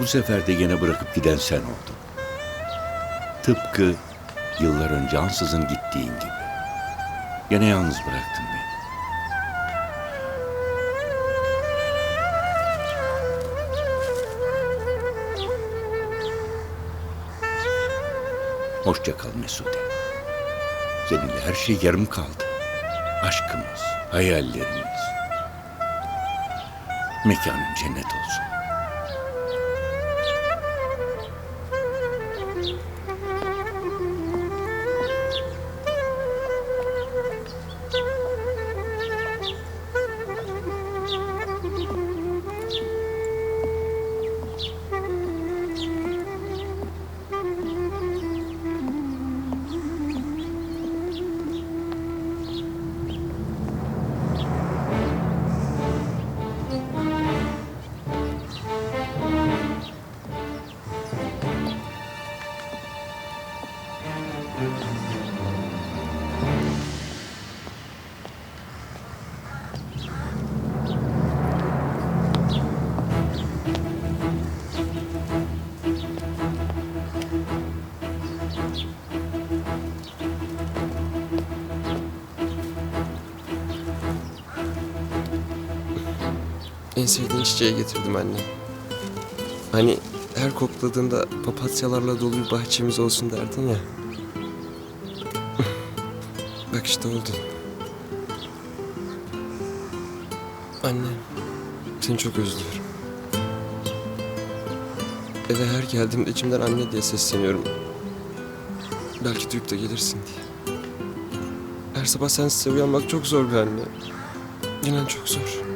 Bu sefer de yine bırakıp giden sen oldun. Tıpkı yıllar önce ansızın gittiğin gibi. Gene yalnız bıraktın beni. Hoşça kal Mesude. Seninle her şey yarım kaldı. Aşkımız, hayallerimiz. Mekanın cennet olsun. En sevdiğin çiçeği getirdim anne. Hani her kokladığında papatyalarla dolu bir bahçemiz olsun derdin ya. Bak işte oldu. Anne, seni çok özlüyorum. Eve her geldiğimde içimden anne diye sesleniyorum. Belki duyup da gelirsin diye. Her sabah sensiz uyanmak çok zor bir anne. İnan çok zor.